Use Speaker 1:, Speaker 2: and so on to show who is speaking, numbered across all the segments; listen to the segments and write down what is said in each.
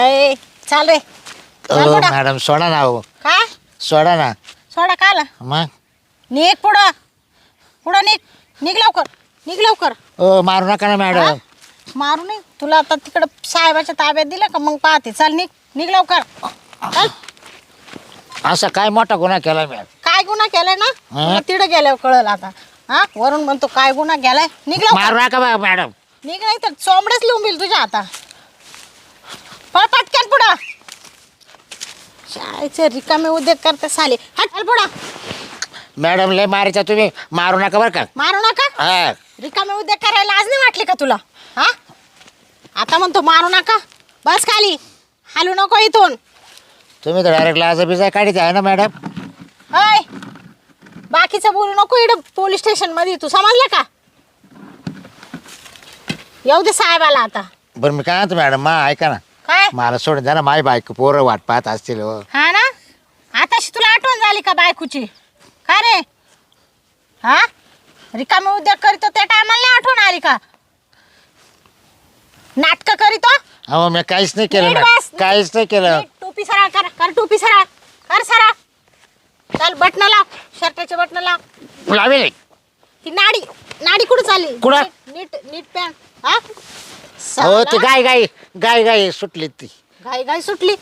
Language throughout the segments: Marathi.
Speaker 1: ए, चालू आहे पुढं.
Speaker 2: मॅडम सोडा ना हो.
Speaker 1: काय?
Speaker 2: सोडा ना.
Speaker 1: सोडा का आला?
Speaker 2: मग?
Speaker 1: निघ पुढं. पुढं निघ. निघ लवकर. निघ लवकर.
Speaker 2: हो मारू नका ना
Speaker 1: हा?
Speaker 2: मॅडम
Speaker 1: मारू नये. तुला आता तिकडं साहेबाच्या ताब्यात दिलं का? मग पाहते. चल निघ. निघ लवकर. चल.
Speaker 2: असा काय मोठा गुन्हा केला मॅडम?
Speaker 1: काय गुन्हा केलाय ना?
Speaker 2: हा?
Speaker 1: तुला तिकडं गेल्यावर कळलं आता. हा? वरून म्हणतो काय गुन्हा केलाय निघ लवकर.
Speaker 2: मारू नका बा मॅडम.
Speaker 1: निघ नाही तर चोंबडच लिहून बिल तुझ्या आता पळ पटकन पुढं. शाळेचे रिकामे उद्योग करते साले. हट चल पुढं.
Speaker 2: मॅडम लय मारायचा तुम्ही. मारू नका बरं का.
Speaker 1: मारू नका?
Speaker 2: हा.
Speaker 1: रिकामे उद्योग करायला आज नाही वाटले का तुला? हा? आता म्हणतो मारू नका. बस खाली. हालू नको इथून.
Speaker 2: तुम्ही तर डायरेक्ट लाजा बिजा काढीत आहे ना मॅडम?
Speaker 1: अय बाकीचं बोलू नको इकडं पोलीस स्टेशनमध्ये तू समजलं का? येऊ दे साहेबाला आता.
Speaker 2: बरं मी काय म्हणतो मॅडम मा ऐका ना.
Speaker 1: काय?
Speaker 2: मला सोडून द्या ना माय बायको पोरं वाट पाहत असतील हो.
Speaker 1: हा ना? आताशी तुला आठवण झाली का बायकोची? का रे? हा? रिकामे उद्योग करीतो त्या टायमाला नाही आठवण आली का? नाटक करीतो?
Speaker 2: अहो मी काहीच नाही केलं
Speaker 1: नीट.
Speaker 2: काहीच नाही केलं.
Speaker 1: नीट टोपी सरळ कर. कर टोपी सरळ. कर सरळ. चल बटन लाव. शर्टाचे बटन लाव.
Speaker 2: लावेल.
Speaker 1: ही नाडी नाडी कुठं चालली?
Speaker 2: कुठं?
Speaker 1: नीट नीट- नीट पॅन हा?
Speaker 2: हो ती
Speaker 1: साला.
Speaker 2: गाय गाय गाय गाय सुटली ती.
Speaker 1: घाई घाई सुटली.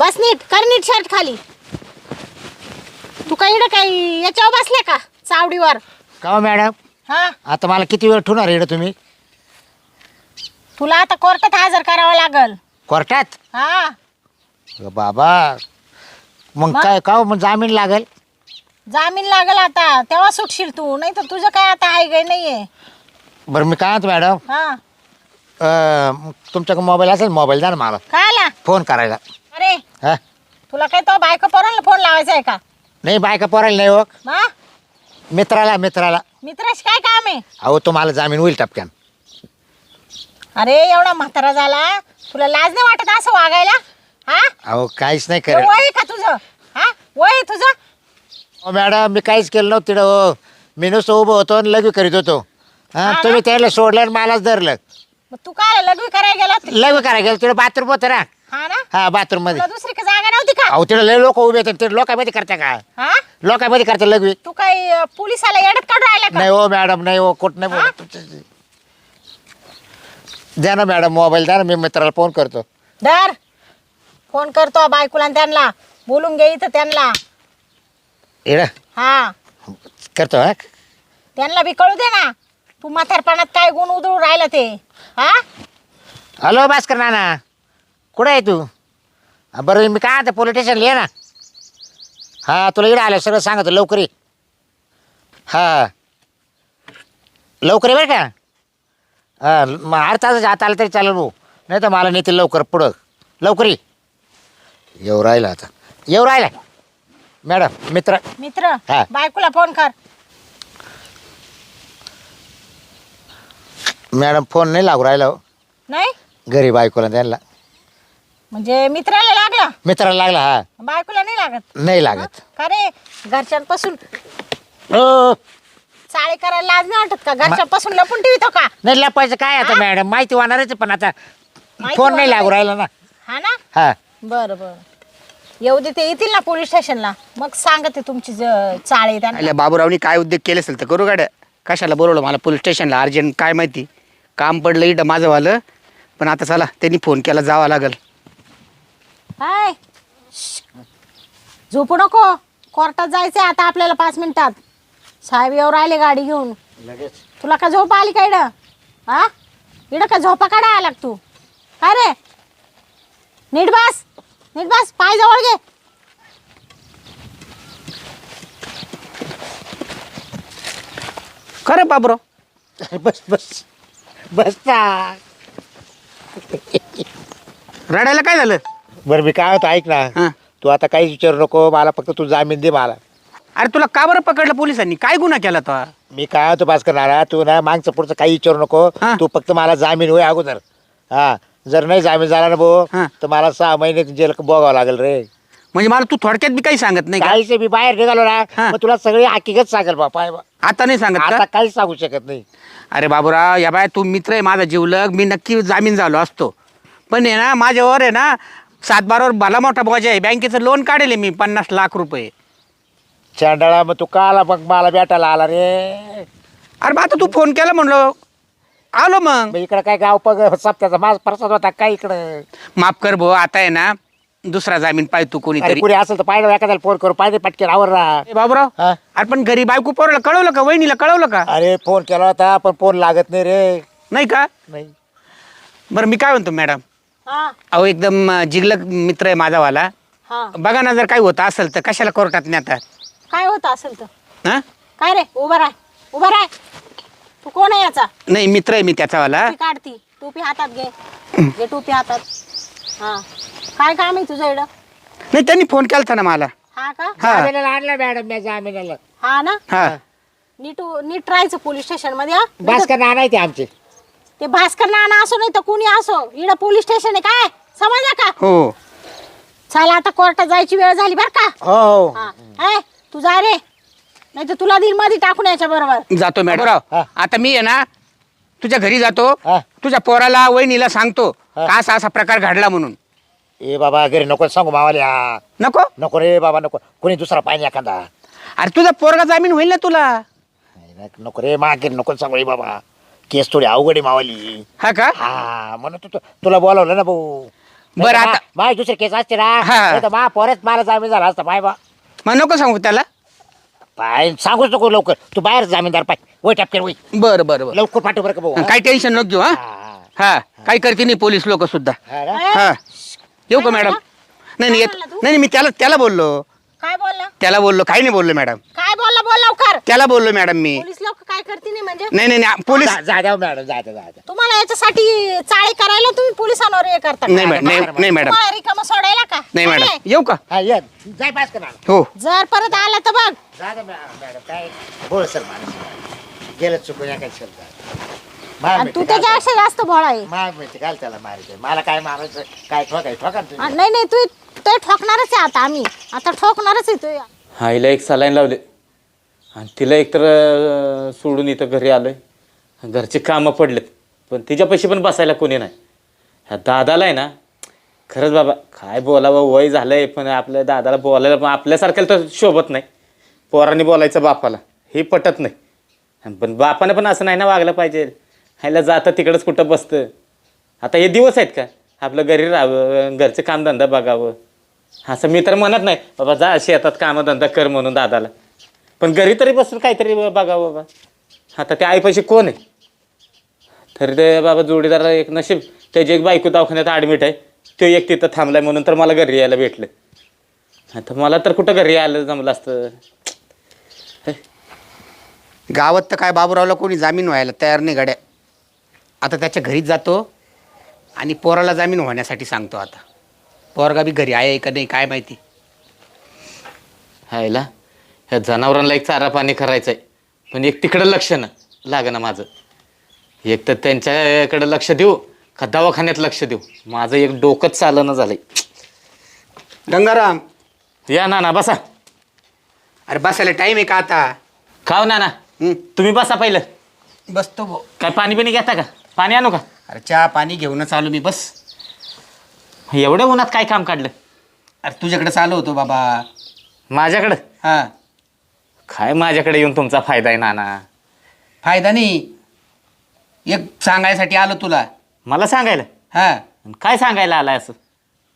Speaker 1: बस नीट कर नीट शर्ट खाली. तू काही इकडं काही याच्यावर बसले का चावडीवर?
Speaker 2: का हो मॅडम?
Speaker 1: हा?
Speaker 2: आता मला किती वेळ ठेवणार इकडे तुम्ही?
Speaker 1: तुला आता कोर्टात हजर करावं लागल.
Speaker 2: कोर्टात?
Speaker 1: हा.
Speaker 2: अ बाबा मग? काय का हो, मग जामीन लागेल?
Speaker 1: जामीन लागल आता. तेव्हा सुटशील तू. नाही तर तुझं काय आता आहे गे नाहीये.
Speaker 2: बरं मी काय म्हणतो मॅडम?
Speaker 1: हा.
Speaker 2: अ, तुमच्याकडे मोबाईल असेल मोबाईल द्या ना मला.
Speaker 1: काय आला
Speaker 2: फोन करायला.
Speaker 1: अरे
Speaker 2: हा?
Speaker 1: तुला काय तो बायको पोरांना फोन लावायचा आहे का?
Speaker 2: नाही बायका पोरायला नाही हो.
Speaker 1: हा
Speaker 2: मित्राला मित्राला.
Speaker 1: मित्राशी काय काम आहे?
Speaker 2: अहो तुम्हाला जामीन होईल टपक्यान.
Speaker 1: अरे एवढा म्हातारा झाला. तुला लाज नाही वाटत असं वागायला? हा?
Speaker 2: अहो काहीच नाही करेल
Speaker 1: वय का तुझं? हा? वय तुझं?
Speaker 2: हो मॅडम मी काहीच केलं नव्हतं तिकडं हो मी नुसतं उभं होतो आणि लघवी करीत होतो.
Speaker 1: हा
Speaker 2: हा? तुम्ही त्याला सोडलं आणि मलाच धरलं.
Speaker 1: मग तू काय लग्न करायला गेला होता?
Speaker 2: लघवी करायला गेलं तिकडे बाथरूम होतं ना.
Speaker 1: हा ना?
Speaker 2: हा बाथरूममध्ये
Speaker 1: तुला दुसरी जागा नव्हती का?
Speaker 2: अहो तिकडे लय लोक उभे होते ते लोकांमध्ये करता का?
Speaker 1: हा?
Speaker 2: लोकांमध्ये करता लघवी.
Speaker 1: तू काही अं, पोलिसाला येडत काढून राहिला का?
Speaker 2: नाही हो मॅडम नाही हो कुठं नाही? बोलत. तुमच्याशी. द्या ना मॅडम मोबाईल द्या ना मी मित्राला फोन करतो.
Speaker 1: धर. फोन करतो बायकोला आणि त्यांना. बोलून घे इथं त्यांना. हा.
Speaker 2: करतो हा.
Speaker 1: त्यांना बी कळू दे ना. तू म्हातारपणात काय गुण उधळून राहिला ते. हा?
Speaker 2: हॅलो भास्कर नाना. कुठं आहे तू? हा, बरं मी काय आता पोलीस स्टेशन ये ना. हा तुला इकडे आलं सगळं सांगतो लवकर ये. हा. लवकर ये बरं का? हा मग तासाच्या आत आलं तरी चालेल भाऊ. नाही तर मला नेतील लवकर पुढं. लवकर ये. येऊ राहिला आता. येऊ राहिला. मॅडम मित्र.
Speaker 1: मित्र
Speaker 2: हा.
Speaker 1: बायकोला फोन कर.
Speaker 2: मॅडम फोन नाही लागू राहिला हो.
Speaker 1: नाही?
Speaker 2: घरी बायकोला त्यांना.
Speaker 1: म्हणजे मित्राला लागला?
Speaker 2: मित्राला लागला हा.
Speaker 1: बायकोला नाही लागत?
Speaker 2: नाही लागत.
Speaker 1: का रे? घरच्यांपासून.
Speaker 2: हो
Speaker 1: चाळे करायला लाज नाही वाटत का? घरच्यांपासून लपून ठेवितो का?
Speaker 2: नाही लपायचं काय आता मॅडम? माहिती होणारच आहे, पण आता
Speaker 1: माहिती
Speaker 2: फोन नाही
Speaker 1: होणार
Speaker 2: लागू राहिला ना.
Speaker 1: हा ना?
Speaker 2: हा.
Speaker 1: बरं बरं. येऊ दे ते येतील ना पोलीस स्टेशनला. मग सांगते तुमची ज- चाळे त्यांना.
Speaker 3: आल्या बाबूरावनी काय उद्योग केले असेल तर करू गाड्या. कशाला बोलवलं मला पोलीस स्टेशनला? अर्जंट काय माहिती? काम पडलं इथं माझं वालं. पण आता चला त्यांनी फोन केला जावं लागल.
Speaker 1: हाय. झोपू नको. कोर्टात जायचंय आता आपल्याला पाच मिनिटात. साहेब येऊ राहिले गाडी घेऊन.
Speaker 2: लगेच.
Speaker 1: तुला का झोप आली का इडं हा इडं का झोपा काढा आला का तू? काय रे नीट बस. नीट बस पाय जवळ घे.
Speaker 3: खरं बाबूराव?
Speaker 2: बस बस. बस ना.
Speaker 3: रडायला काय झालं?
Speaker 2: बरं मी काय होतं ऐक ना.
Speaker 3: हां.
Speaker 2: तू आता काहीच विचारू नको मला फक्त तू जामीन दे मला.
Speaker 3: अरे तुला का बरं पकडलं पोलिसांनी? काय गुन्हा केला तो?
Speaker 2: मी काय होतो पास करणारा तू ना मागचं पुढचं काही विचारू नको.
Speaker 3: हां.
Speaker 2: तू फक्त मला जामीन होय अगोदर. हा. जर नाही जामीन झाला ना भाऊ
Speaker 3: हां.
Speaker 2: तर मला सहा महिने जेल बघावं लागेल रे.
Speaker 3: म्हणजे मला तू थोडक्यात बी काही सांगत नाही का?
Speaker 2: काहीच मी बाहेर निघालो ना. मग तुला सगळी हकीकत सांगेल बापा
Speaker 3: आता नाही सांगत
Speaker 2: आता काहीच सांगू शकत नाही.
Speaker 3: अरे बाबूराव या बाय तू मित्र आहे माझा जीवलग मी नक्की जामीन झालो असतो. पण आहे ना माझ्यावर आहे ना सातबारावर भला मोठा बोजा आहे. बँकेचं लोन काढेल मी पन्नास लाख रुपये.
Speaker 2: चांडाळा मग तू काला मग मला भेटायला आला रे.
Speaker 3: अरे बा आता तू फोन केला म्हणलो आलो मग.
Speaker 2: इकडं काय गाव पग सप्त्याचा माझ प्रसाद होता काय इकडं?
Speaker 3: माफ कर भाऊ आता आहे ना दुसरा जामीन पाहिजे तू
Speaker 2: अरे
Speaker 3: कोणीतरी
Speaker 2: कुणी असेल तर पाहिलं एखाद्याला फोन करू पाहिजे पटकेन आवर राहा
Speaker 3: ए, बाबूराव
Speaker 2: हा?
Speaker 3: अरे पण घरी बायको पोराला कळवलं का वहिनीला कळवलं का?
Speaker 2: अरे फोन केला होता पण फोन लागत नाही रे.
Speaker 3: नाही का?
Speaker 2: नाही.
Speaker 3: बरं मी काय म्हणतो मॅडम
Speaker 1: हा.
Speaker 3: अहो एकदम अं, जिगलक मित्र आहे माझावाला.
Speaker 1: हा.
Speaker 3: बघा ना जर काही होतं असेल तर कशाला कोर्टात नेतात?
Speaker 1: काय होत असेल तर?
Speaker 3: हा?
Speaker 1: काय रे उभा राय उभा राय तू कोण आहे याचा?
Speaker 3: नाही मित्र आहे मी त्याचावाला
Speaker 1: टोपी काढती. टोपी हातात घे. घे टोपी हातात. हा. काय काम आहे तुझं इकडं
Speaker 3: नाही त्यांनी फोन केला ना मला.
Speaker 1: हा का?
Speaker 3: हा.
Speaker 2: जामिनाला आणलं मॅडम मी जामिनाला.
Speaker 1: हा ना?
Speaker 3: हा.
Speaker 1: नीट नीट राहायचं पोलीस स्टेशनमध्ये हा?
Speaker 2: भास्कर नाना आहे ते आमचे.
Speaker 1: ते भास्कर नाना असो नाही तर कुणी असो इकडं पोलीस स्टेशन आहे काय? समजलं का?
Speaker 3: हो.
Speaker 1: चला आता कोर्टात जायची वेळ झाली बर का?
Speaker 2: हो हो.
Speaker 1: हा. ए, तू जा रे. नाही तर तुला दिलमध्ये टाकून याच्या बरोबर.
Speaker 3: जातो मॅडम
Speaker 2: हा.
Speaker 3: आता मी आहे ना तुझ्या घरी जातो
Speaker 2: हा.
Speaker 3: तुझ्या पोराला वहिनीला सांगतो
Speaker 2: हा.
Speaker 3: का असा असा प्रकार घडला म्हणून.
Speaker 2: ए बाबा घरी नको सांगू मावाल्या.
Speaker 3: नको?
Speaker 2: नको रे बाबा नको. कोणी दुसरा पाहिजे एखादा?
Speaker 3: अरे तुझा पोरगा जामीन होईल ना तुला?
Speaker 2: नको रे मा घरी नको सांगू रे बाबा. केस थोडी अवघड आहे मावाली.
Speaker 3: हा का?
Speaker 2: हा म्हणून तू तुला बोलावलं ना भाऊ.
Speaker 3: बरं, आता-
Speaker 2: माझी दुसरी केस असते ना.
Speaker 3: हा.
Speaker 2: नाही तर मा पोरच मला जामीन झाला असता पाय बा.
Speaker 3: मग नको सांगू त्याला.
Speaker 2: पाय सांगूच नको लवकर. तू बाहेर जामीनदार पाय. वय टपकेर वय.
Speaker 3: बरं बरं बरं.
Speaker 2: लवकर पाठव बरं का भाऊ
Speaker 3: काही टेन्शन नको घेऊ हा?
Speaker 2: हा.
Speaker 3: हा. काही करते नाही पोलीस लोक सुद्धा.
Speaker 2: हा ना?
Speaker 3: हा. येऊ का
Speaker 1: काय
Speaker 3: मॅडम? नाही नाही
Speaker 1: काय
Speaker 3: येत-
Speaker 1: म्हणला तू?
Speaker 3: नाही नाही, मी त्याला त्याला बोललो.
Speaker 1: काय बोलला?
Speaker 3: त्याला बोललो काही नाही बोललो मॅडम.
Speaker 1: काय बोलला बोल लवकर?
Speaker 3: त्याला बोललो मॅडम मी.
Speaker 1: पोलीस लोक काय करते नाही म्हणजे?
Speaker 3: नाही नाही नाही पोलीस
Speaker 2: जा- जा द्या मॅडम जा द्या, जा द्या.
Speaker 1: तुम्हाला याच्यासाठी चाळे करायला तुम्ही पोलिसांवर हे करता. का?
Speaker 3: नाही मॅडम नाही नाही मॅडम.
Speaker 1: तुम्हाला रिकामं सोडायला का?
Speaker 3: नाही? मॅडम. येऊ का?
Speaker 2: हा ये. जाय पास करा.
Speaker 3: हो.
Speaker 1: जर परत आला तर बघ.
Speaker 2: जा द्या मॅडम मॅडम काय? बोल सर माणूस गेलं चुकून या काय शब्द
Speaker 1: आणि तू त्याच्यापेक्षा जास्त भोळा आहे.
Speaker 2: माग माहिती काय त्याला मारायचं मला काय मारायचं? काय ठोका ना.
Speaker 1: नाही नाही तू ते ठोकणारच आहे आता आम्ही. आता ठोकणारच आहे तू.
Speaker 4: हा हिला एक सलाईन लावले. आणि तिला एकतर सोडून इथं घरी आलोय. घरचे कामं पडलेत. पण तिच्यापाशी पण बसायला कोणी नाही. ह्या दादाला आहे ना खरंच बाबा काय बोलावं वय झालंय पण आपल्या दादाला बोलायला पण आपल्यासारख्याला तर शोभत नाही. पोरांनी बोलायचं बापाला. हे पटत नाही. आणि पण बापानं पण असं नाही ना वागलं पाहिजे. ह्याला जातं तिकडंच कुठं बसतं? आता हे दिवस आहेत का? आपलं घरी राहावं घरचं कामधंदा बघावं. असं मी तर म्हणत नाही. बाबा जा शेतात कामधंदा कर म्हणून दादाला. पण घरी तरी बसून काहीतरी बघावं बाबा आता त्या आईपाशी कोण आहे? तर ते बाबा जोडीदार एक नशीब त्याची एक बायको दवाखान्यात ॲडमिट आहे. तो एक तिथं थांबलाय म्हणून तर मला घरी यायला भेटलं. आता मला तर कुठं घरी यायला जमलं असतं?
Speaker 3: गावात तर काय बाबूरावला कोणी जामीन व्हायला तयार नाही गड्या. आता त्याच्या घरीच जातो आणि पोराला जामीन होण्यासाठी सांगतो आता. पोरगा बी घरी आहे का नाही काय माहिती.
Speaker 4: हायला. ह्या जनावरांना एक चारा पाणी करायचं आहे पण एक तिकडं लक्ष ना लागना माझं. एक तर त्यांच्याकडे लक्ष देऊ का दवाखान्यात लक्ष देऊ? माझं एक डोकंच चालणं झालंय.
Speaker 3: गंगाराम.
Speaker 4: या ना ना बसा.
Speaker 3: अरे बसायला टाईम आहे का आता?
Speaker 4: खाव ना ना
Speaker 3: हं?
Speaker 4: तुम्ही बसा पहिलं.
Speaker 3: बसतो भाऊ.
Speaker 4: काय पाणी बिणी घेता का? पाणी आणू का?
Speaker 3: अरे चहा पाणी घेऊनच आलो मी बस.
Speaker 4: एवढ्या उन्हात काय काम काढलं?
Speaker 3: अरे तुझ्याकडे आलो होतो बाबा.
Speaker 4: माझ्याकडं?
Speaker 3: हां.
Speaker 4: काय माझ्याकडे येऊन तुमचा फायदा आहे नाना?
Speaker 3: फायदा नाही. एक सांगायसाठी आलो तुला.
Speaker 4: मला सांगायला?
Speaker 3: हां.
Speaker 4: काय सांगायला आलाय असं?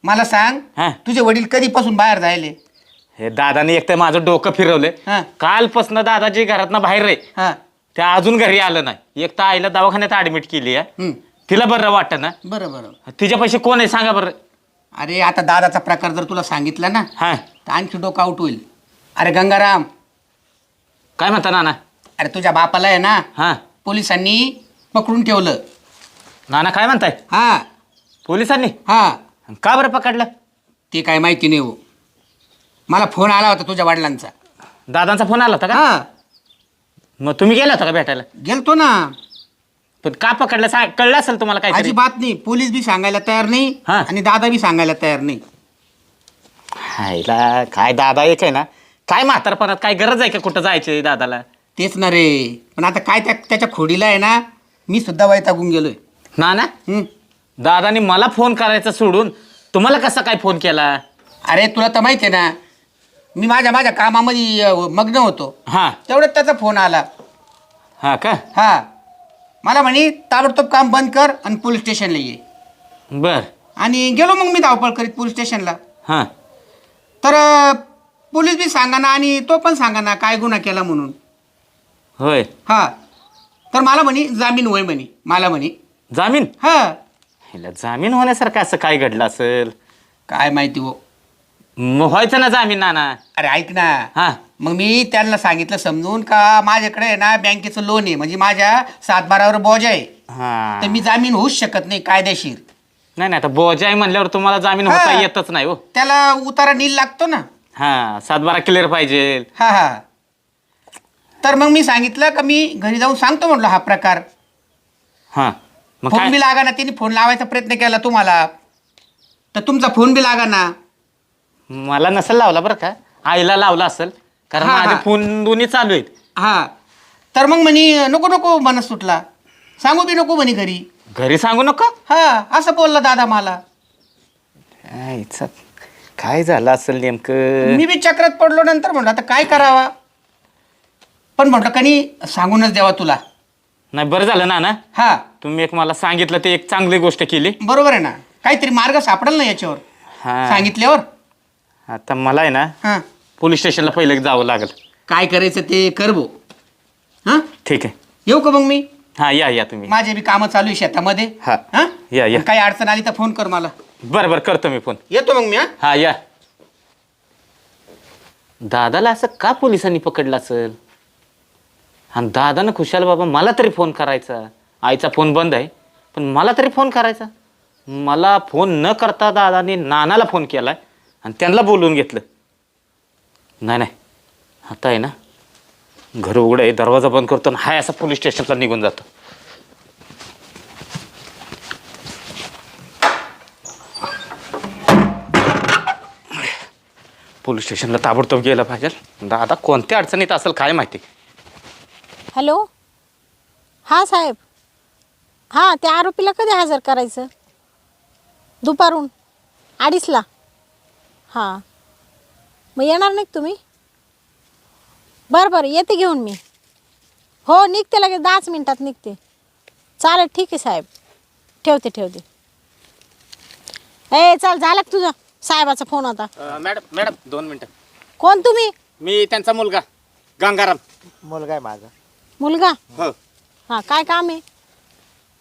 Speaker 3: मला सांग.
Speaker 4: हां.
Speaker 3: तुझे वडील कधीपासून बाहेर जायले?
Speaker 4: हे दादाने एक तर माझं डोकं फिरवलंय.
Speaker 3: हां.
Speaker 4: कालपासनं दादाजी घरातनं बाहेर रे
Speaker 3: हां.
Speaker 4: त्या अजून घरी आलं नाही. एक तर आईला दवाखान्यात ऍडमिट केली आहे.
Speaker 3: हं.
Speaker 4: तिला बरं वाटतं ना?
Speaker 3: बरं बरं.
Speaker 4: तिच्यापाशी कोण आहे सांगा बरं.
Speaker 3: अरे आता दादाचा प्रकार जर तुला सांगितला ना
Speaker 4: हा.
Speaker 3: तर आणखी डोकं आउट होईल. अरे गंगाराम
Speaker 4: काय म्हणता नाना?
Speaker 3: अरे तुझ्या बापाला आहे ना
Speaker 4: हा.
Speaker 3: पोलिसांनी पकडून ठेवलं.
Speaker 4: नाना काय म्हणताय?
Speaker 3: हा.
Speaker 4: पोलिसांनी?
Speaker 3: हा.
Speaker 4: का बरं पकडलं?
Speaker 3: ते काय माहिती नाही हो. मला फोन आला होता तुझ्या वडिलांचा.
Speaker 4: दादांचा फोन आला होता का?
Speaker 3: हा.
Speaker 4: मग तुम्ही गेला होता का भेटायला?
Speaker 3: गेलतो ना.
Speaker 4: पण का पकडलं? सांग कळलं असेल तुम्हाला काय
Speaker 3: अजिबात नाही. पोलीस बी सांगायला तयार नाही
Speaker 4: हा.
Speaker 3: आणि दादा बी सांगायला तयार नाही.
Speaker 4: हायला काय दादा एक आहे ना काय म्हातारपणात काय गरज आहे का कुठं जायची दादाला?
Speaker 3: तेच ना रे. पण आता काय त्या त्याच्या खोडीला आहे ना मी सुद्धा वैतागून गेलोय.
Speaker 4: ना ना?
Speaker 3: हं.
Speaker 4: दादानी मला फोन करायचा सोडून तुम्हाला कसा काय फोन केला?
Speaker 3: अरे तुला तर माहिती आहे ना मी माझ्या माझ्या कामामध्ये अ, मग्न होतो.
Speaker 4: हा.
Speaker 3: तेवढ्यात त्याचा फोन आला.
Speaker 4: हा का?
Speaker 3: हा. मला म्हणे ताबडतोब काम बंद कर आणि पोलीस स्टेशनला ये.
Speaker 4: बर.
Speaker 3: आणि गेलो मग मी धावपळ करीत पोलीस स्टेशनला.
Speaker 4: हा.
Speaker 3: तर अ, पोलीस बी सांगा ना आणि तो पण सांगा ना काय गुन्हा केला म्हणून.
Speaker 4: होय.
Speaker 3: हा. तर मला म्हणे जामीन होय म्हणे मला म्हणे.
Speaker 4: जामीन?
Speaker 3: हा.
Speaker 4: हिला जामीन होण्यासारखं असं काय घडलं असेल?
Speaker 3: काय माहिती हो.
Speaker 4: मग व्हायचं ना जामीन नाना.
Speaker 3: अरे ऐक ना.
Speaker 4: हा.
Speaker 3: मग मी त्यांना सांगितलं समजून का माझ्याकडे आहे ना बँकेचं लोन आहे म्हणजे माझ्या सातबारावर बोज आहे.
Speaker 4: हा.
Speaker 3: तर मी जामीन होऊच शकत नाही कायदेशीर.
Speaker 4: नाही नाही आता बोजा आहे म्हणल्यावर तुम्हाला जामीन होता
Speaker 3: हा.
Speaker 4: येतच नाही हो.
Speaker 3: त्याला उतारा नील लागतो ना.
Speaker 4: हा सातबारा क्लिअर पाहिजे.
Speaker 3: हा हा. तर मग मी सांगितलं का मी घरी जाऊन सांगतो म्हटलं हा प्रकार.
Speaker 4: हा मग
Speaker 3: फोन
Speaker 4: काय?
Speaker 3: बी लागा ना त्यांनी फोन लावायचा प्रयत्न केला तुम्हाला. तर तुमचा फोन बी लागा ना
Speaker 4: मला नसेल लावला बरं का? आईला लावला असेल कारण
Speaker 3: हा,
Speaker 4: माझे
Speaker 3: हा.
Speaker 4: फोन दोन्ही चालू आहेत.
Speaker 3: हा. तर मग म्हणे नको नको मनस सुटला. सांगू बी नको म्हणे घरी.
Speaker 4: घरी सांगू नका?
Speaker 3: हा असं बोलला दादा मला.
Speaker 4: आईचा काय झालं असेल नेमकं?
Speaker 3: मी बी चक्रात पडलो नंतर म्हटलं आता काय करावा? पण म्हटलं कनी सांगूनच द्यावा तुला.
Speaker 4: नाही बरं झालं ना ना?
Speaker 3: हा.
Speaker 4: तुम्ही एक मला सांगितलं ते एक चांगली गोष्ट केली.
Speaker 3: बरोबर आहे ना? काहीतरी मार्ग सापडेल ना याच्यावर?
Speaker 4: हा.
Speaker 3: सांगितल्यावर?
Speaker 4: आता मला आहे ना
Speaker 3: हा.
Speaker 4: पोलीस स्टेशनला पहिले जावं लागेल.
Speaker 3: काय करायचं ते कर भो. हा?
Speaker 4: ठीक आहे.
Speaker 3: येऊ का मग मी?
Speaker 4: हा या या तुम्ही.
Speaker 3: माझे बी कामं चालू आहे शेतामध्ये.
Speaker 4: हा. या, या.
Speaker 3: काही अडचण आली तर फोन कर मला.
Speaker 4: बरं बरं करतो मी फोन.
Speaker 3: येतो मग मी हा?
Speaker 4: हा या. दादाला असं का पोलिसांनी पकडलं असेल? आणि दादानं खुशाल बाबा मला तरी फोन करायचा. आईचा फोन बंद आहे पण मला तरी फोन करायचा. मला फोन न करता दादाने नानाला फोन केलाय आणि त्यांना बोलवून घेतलं. नाही नाही. आता आहे ना घर उघडं आहे दरवाजा बंद करतो आणि हाय असा पोलीस स्टेशनला निघून जातो. पोलीस स्टेशनला ताबडतोब गेलं पाहिजे. दादा कोणत्या अडचणीत असेल काय माहिती?
Speaker 1: हॅलो? हां साहेब. हां त्या आरोपीला कधी हजर करायचं? दुपारून? अडीचला? हां. मग येणार नाही तुम्ही? बरं बरं येते घेऊन मी. हो निघते लगेच दहाच मिनटात निघते. चालेल ठीक आहे साहेब. ठेवते ठेवते. ए चल झालं का तुझं? साहेबाचा फोन होता.
Speaker 4: मॅडम मॅडम दोन मिनटं.
Speaker 1: कोण तुम्ही?
Speaker 4: मी त्यांचा मुलगा गंगाराम.
Speaker 2: मुलगा आहे माझा.
Speaker 1: मुलगा?
Speaker 4: हो.
Speaker 1: हां काय काम आहे?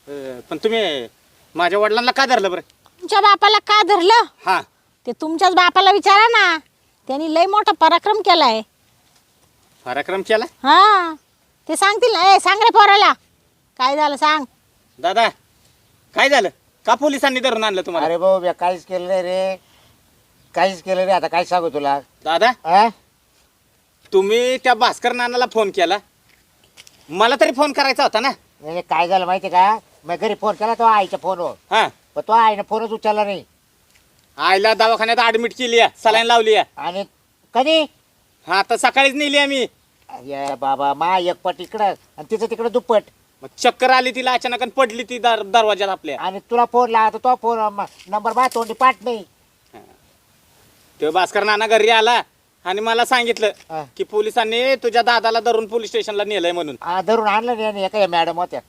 Speaker 4: अं, पण तुम्ही माझ्या वडिलांना का धरलं बरं?
Speaker 1: तुमच्या बापाला का धरलं?
Speaker 4: हां.
Speaker 1: ते तुमच्याच बापाला विचारा ना. त्यांनी लय मोठा पराक्रम केलाय.
Speaker 4: पराक्रम केला?
Speaker 1: हा. ते सांगतील ना ए सांग रे पोराला. काय झालं सांग.
Speaker 4: दादा काय झालं? का पोलिसांनी धरून आणलं तुम्हाला?
Speaker 2: अरे भाऊ मी काहीच केलं नाही रे. काहीच केलं नाही आता काय सांगू तुला?
Speaker 4: दादा
Speaker 2: हा?
Speaker 4: तुम्ही त्या भास्कर नानाला फोन केला. मला तरी फोन करायचा होता ना.
Speaker 2: म्हणजे काय झालं माहिती का? मी घरी फोन केला तो आईच्या फोनवर
Speaker 4: हा.
Speaker 2: पण तो आईने फोनच उचलला नाही.
Speaker 4: आईला दवाखान्यात ऍडमिट केली आहे सलाईन लावली
Speaker 2: आणि कधी?
Speaker 4: हा आता सकाळीच नेली आम्ही
Speaker 2: अरे बाबा मा एक पट इकडं आणि तिचं तिकडं दुप्पट.
Speaker 4: मग चक्कर आली तिला अचानक आणि पडली ती दर दरवाज्यात आपल्या.
Speaker 2: आणि तुला फोन लावतो तो फोन नंबर मा तोंडी पाठ नाही.
Speaker 4: तो भास्कर नाना घरी आला आणि मला सांगितलं
Speaker 2: हा.
Speaker 4: की पोलिसांनी तुझ्या दादाला धरून पोलीस स्टेशनला नेलंय म्हणून.
Speaker 2: आ, धरून आणलं नाही आणि एका मॅडम होत्या.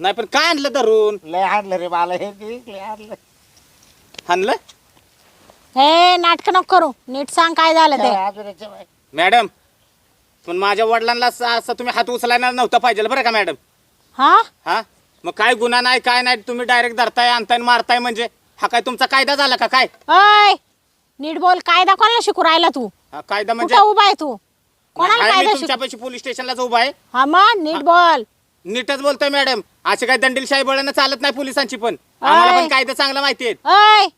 Speaker 4: नाही पण काय आणलं धरून?
Speaker 2: लय आणलं रे मला हे लय आणलं.
Speaker 4: आणलं?
Speaker 1: हे नाटक नको करू. नीट सांग काय झालं ते.
Speaker 2: अजून याच्या बाहेर.
Speaker 4: मॅडम पण माझ्या वडिलांना असं असं तुम्ही हात उचलायला नव्हता पाहिजे बरं का मॅडम?
Speaker 1: हा?
Speaker 4: हा? मग काय गुन्हा नाही काय नाही तुम्ही डायरेक्ट धरताय आणताय आणि मारताय म्हणजे? हा काय तुमचा कायदा झाला का काय?
Speaker 1: नीट बोल कायदा कोणाला शिकू राहिला तू?
Speaker 4: हा कायदा म्हणजे
Speaker 1: कुठं उभा आहे तू? कोणाला कायदा शिकू
Speaker 4: तुमच्यापाशी पोलीस स्टेशनलाच उभा आहे.
Speaker 1: हा मग नीट बोल
Speaker 4: नीटच बोलतोय मॅडम. असे काय दंडीलशाही बळानं चालत नाही पोलिसांची पण. आम्हाला
Speaker 1: अय.
Speaker 4: पण कायदा चांगला माहिती आहे.
Speaker 1: अय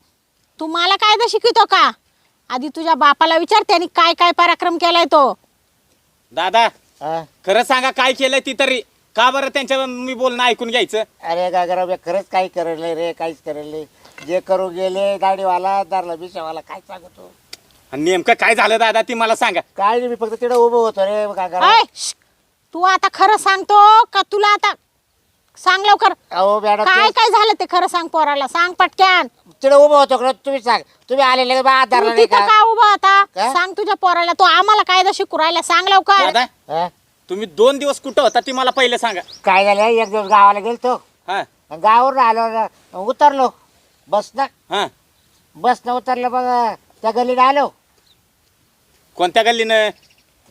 Speaker 1: तू मला कायदा शिकवतो का? आधी तुझ्या बापाला विचार त्यांनी काय काय पराक्रम केलाय तो?
Speaker 4: दादा
Speaker 2: हा?
Speaker 4: खरं सांगा काय केलंय ती तरी? का बरं त्यांच्या मी बोलणं ऐकून घ्यायचं?
Speaker 2: अरे गागराव मी खरंच काही करेल नाही रे काहीच करेल नाही. जे करू गेले दाढीवाला दारला बिशावाला काय सांगतो?
Speaker 4: आणि नेमकं काय झालं दादा ती मला सांगा.
Speaker 2: काय नाही मी फक्त तिकडे उभं होतो रे काय करा
Speaker 1: श्श. तू आता खरं सांगतो का तुला आता? सांग लवकर.
Speaker 2: अहो मॅडम
Speaker 1: काय काय झालं ते खरं सांग पोराला? सांग पटक्यान.
Speaker 2: तिकडे उभं होतो का? तुम्ही सांग. तुम्ही आलेले बा
Speaker 1: तू
Speaker 2: धरला नाही
Speaker 1: तिथं
Speaker 2: का?
Speaker 1: का उभा आता
Speaker 2: काय?
Speaker 1: सांग तुझ्या पोराला तो आम्हाला कायदा शिकू राहिला सांग लवकर.
Speaker 4: दादा
Speaker 2: हा?
Speaker 4: तुम्ही दोन दिवस कुठं होता ती मला पहिले सांगा.
Speaker 2: काय झालं? एक दिवस गावाला गेलतो.
Speaker 4: हा.
Speaker 2: गावावरून आलो ना, उतरलो. बस ना
Speaker 4: हा.
Speaker 2: बस न उतरलं बघ त्या गल्लीत आलो.
Speaker 4: कोणत्या गल्लीनं?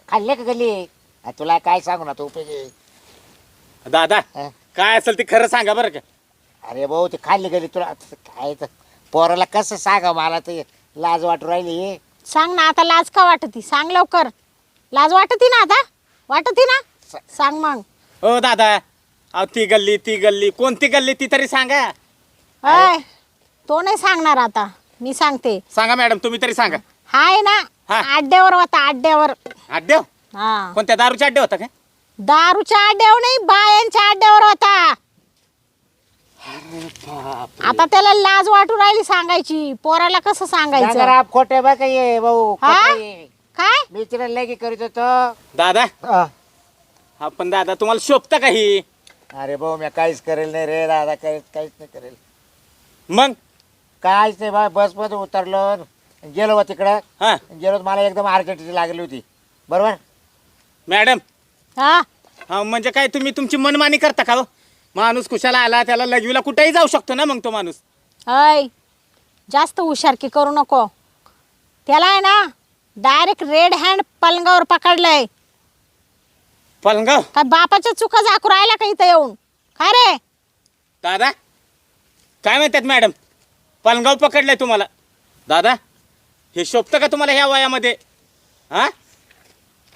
Speaker 2: खाल्ले का गल्ली? आ, तुला काय सांगू ना तू उपयोगी
Speaker 4: दादा
Speaker 2: हा?
Speaker 4: काय असेल ते खरं सांगा बरं का.
Speaker 2: अरे भाऊ ते खाल्ली गेली तुला आता काय तर. पोराला कसं सांगा मला ते लाज वाटू राहिली.
Speaker 1: सांग ना आता लाज का वाटती? सांग लवकर. लाज वाटती ना आता? वाटती ना? सांग मग.
Speaker 4: हो दादा. अहो ती गल्ली ती गल्ली. कोणती गल्ली ती तरी सांगा.
Speaker 1: अय. तो नाही सांगणार आता. मी सांगते.
Speaker 4: सांगा मॅडम तुम्ही तरी सांगा.
Speaker 1: हाय ना
Speaker 4: हा.
Speaker 1: आड्यावर होता आड्यावर.
Speaker 4: अड्डेव
Speaker 1: हा.
Speaker 4: कोणत्या दारूच्या अड्डे होता काय?
Speaker 1: दारूच्या आड्यावर नाही बायांच्या आड्यावर होता. आता त्याला लाज वाटू राहिली सांगायची. पोराला कसं सांगायचं?
Speaker 2: जरा खोटे बघ ये भाऊ
Speaker 1: हा?
Speaker 2: खोटं ये.
Speaker 1: काय?
Speaker 2: मी तिला लगी करीत होतो.
Speaker 4: दादा?
Speaker 2: हा.
Speaker 4: हा पण दादा तुम्हाला शोभतं काही
Speaker 2: अरे भाऊ मी काहीच करेल नाही रे दादा काहीच काहीच नाही करेल.
Speaker 4: मग?
Speaker 2: काहीच नाही बा बसमध्ये उतरलो गेलो बा तिकडं.
Speaker 4: हा.
Speaker 2: गेलो तर मला एकदम अर्जंट लागली होती. बरोबर?
Speaker 4: मॅडम.
Speaker 1: हा.
Speaker 4: हा म्हणजे काय तुम्ही तुमची मनमानी करता का हो? माणूस कुशाला आला त्याला लघवीला कुठेही जाऊ शकतो ना मग तो माणूस.
Speaker 1: अय जास्त हुशारकी करू नको. त्याला आहे ना डायरेक्ट रेड हँड पलंगावर पकडलंय.
Speaker 4: पलंगाव
Speaker 1: काय बापाच्या चुका झाकू राहिला का इथं येऊन? काय रे?
Speaker 4: दादा काय म्हणतात मॅडम? पालगाव पकडलंय तुम्हाला. दादा हे शोभतं का तुम्हाला ह्या वयामध्ये? हा?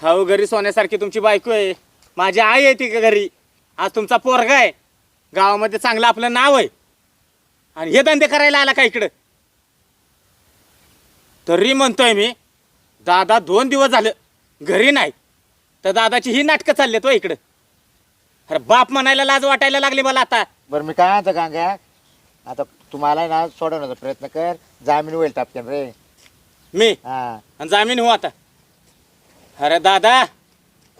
Speaker 4: हो घरी सोन्यासारखी तुमची बायको आहे. माझी आई आहे ती घरी. आज तुमचा पोरगा आहे. गावामध्ये चांगलं आपलं नाव आहे. आणि हे धंदे करायला आला का इकडं? तरी म्हणतोय मी दादा दोन दिवस झालं घरी नाही. तर दादाची ही नाटकं चाललेत तो इकडं. अरे बाप म्हणायला लाज वाटायला लागली मला आता.
Speaker 2: बरं मी काय आता गांग्या? आता तुम्हाला ना सोडवण्याचा प्रयत्न कर. जामीन होईल टापकेन रे.
Speaker 4: मी?
Speaker 2: हा.
Speaker 4: आणि जामीन हो आता. अरे दादा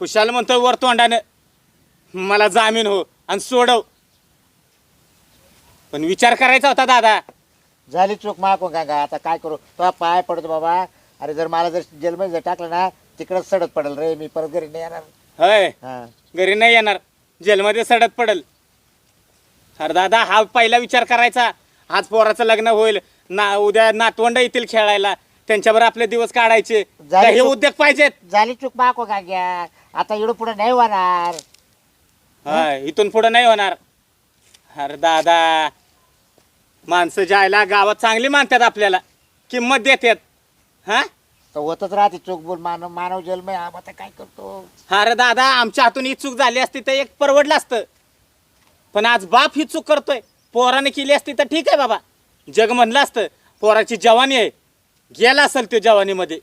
Speaker 4: खुशाल म्हणतोय वर तोंडानं. मला जामीन हो आणि सोडव. पण विचार करायचा होता दादा.
Speaker 2: झाली चूक मागो गांगा. आता काय करू? तो पाय पडतो बाबा. अरे जर मला जर जेलमध्ये जर टाकलं ना तिकडंच सडत पडेल रे. मी परत घरी नाही येणार.
Speaker 4: होय.
Speaker 2: हा.
Speaker 4: घरी नाही येणार. जेलमध्ये सडत पडल. अरे दादा हा पहिला विचार करायचा. आज पोराचं लग्न होईल. ना उद्या नातवंड येतील खेळायला. त्यांच्यावर आपले दिवस काढायचे.
Speaker 1: हो.
Speaker 4: उद्योग पाहिजेत.
Speaker 2: झाली चूक मागो गांग्या. आता इकडं पुढे नाही होणार.
Speaker 4: हा इथून पुढे नाही होणार. अरे दादा माणसं जायला गावात चांगली मानतात आपल्याला. किंमत देतात. हा?
Speaker 2: तर होतच राहते चूक बोल. मानव मानव जन्म आहे. आम आता काय करतो?
Speaker 4: अरे दादा आमच्या हातून ही चूक झाली असती तर एक परवडलं असतं. पण आज बाप ही चूक करतोय. पोराने केली असती तर ठीक आहे बाबा. जग म्हणलं असतं पोराची जवानी आहे. गेला असेल तो जवानीमध्ये.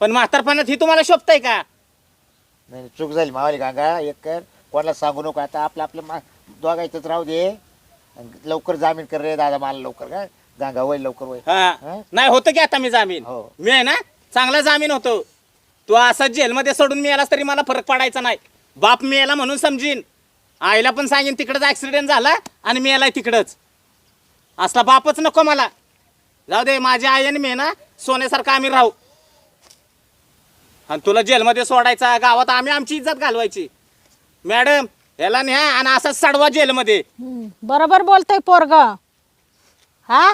Speaker 4: पण म्हातारपणात ही तुम्हाला शोभताय का?
Speaker 2: नाही नाही, चूक झाली मावाली गांगा. एक कर कोणाला सांगू नको आता. आपलं आपलं मा दोघायचंच राहू दे. लवकर जामीन कर रे दादा मला लवकर का? गांगा होईल लवकर होईल
Speaker 4: हा.
Speaker 2: हा?
Speaker 4: नाही होतं की आता मी जामीन.
Speaker 2: हो.
Speaker 4: मी आहे ना चांगला जामीन होतो. तू असा जेलमध्ये सोडून मी आलास तरी मला फरक पडायचा नाही. बाप मी याला म्हणून समजीन. आईला पण सांगेन तिकडंच ॲक्सिडेंट झाला आणि मी याला तिकडंच. असला बापच नको मला. जाऊ दे माझी आई आणि मी ना सोन्यासारखं आम्ही राहू. आणि तुला जेलमध्ये सोडायचा गावात आम्ही आमची इज्जत घालवायची. मॅडम याला न्या आणि असाच सडवा जेलमध्ये.
Speaker 1: बरोबर बोलतोय पोरग. हा?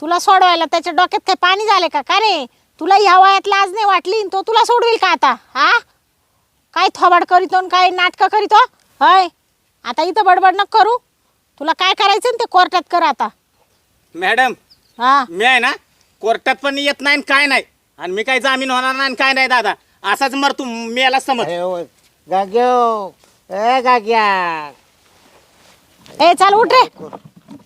Speaker 1: तुला सोडवायला त्याच्या डोक्यात काही पाणी झाले का? का रे? तुला ह्या वयात लाज नाही वाटली तो तुला सोडवील का आता? हा? काय थोबाड करीतो काय नाटकं करीतो हो? हय? आता इथं बडबड न करू. तुला काय करायचं न ते कोर्टात कर आता.
Speaker 4: मॅडम
Speaker 1: हा.
Speaker 4: मी आहे ना कोर्टात पण येत नाही आणि काय नाही. आणि मी काही जामीन होणार नाही आणि काय नाही दादा. असाच मर तू मी याला समज.
Speaker 2: हो गाग्यो. ए गाग्या.
Speaker 1: ए चाल उठ रे.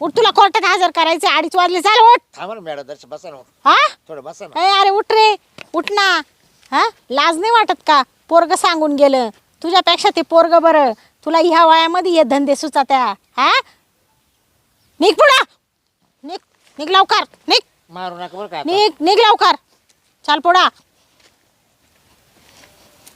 Speaker 1: उठ तुला कोर्टात हजर करायचे अडीच वाजले चाल उठ.
Speaker 2: थांबा ना मॅडम दर्शन बसा ना.
Speaker 1: हा?
Speaker 2: थोडं बसा ना.
Speaker 1: ए अरे उठ रे. उठ ना. हा? लाज नाही वाटत का? पोरग सांगून गेलं. तुझ्यापेक्षा ते पोरग बरं. तुला ह्या वयामध्ये हे धंदे सुचात्या? हा? निघ पुढं. निघ. निघ लवकर. निघ.
Speaker 2: मारू नका बरं का आता.
Speaker 1: निघ. निघ लवकर. चाल पोडा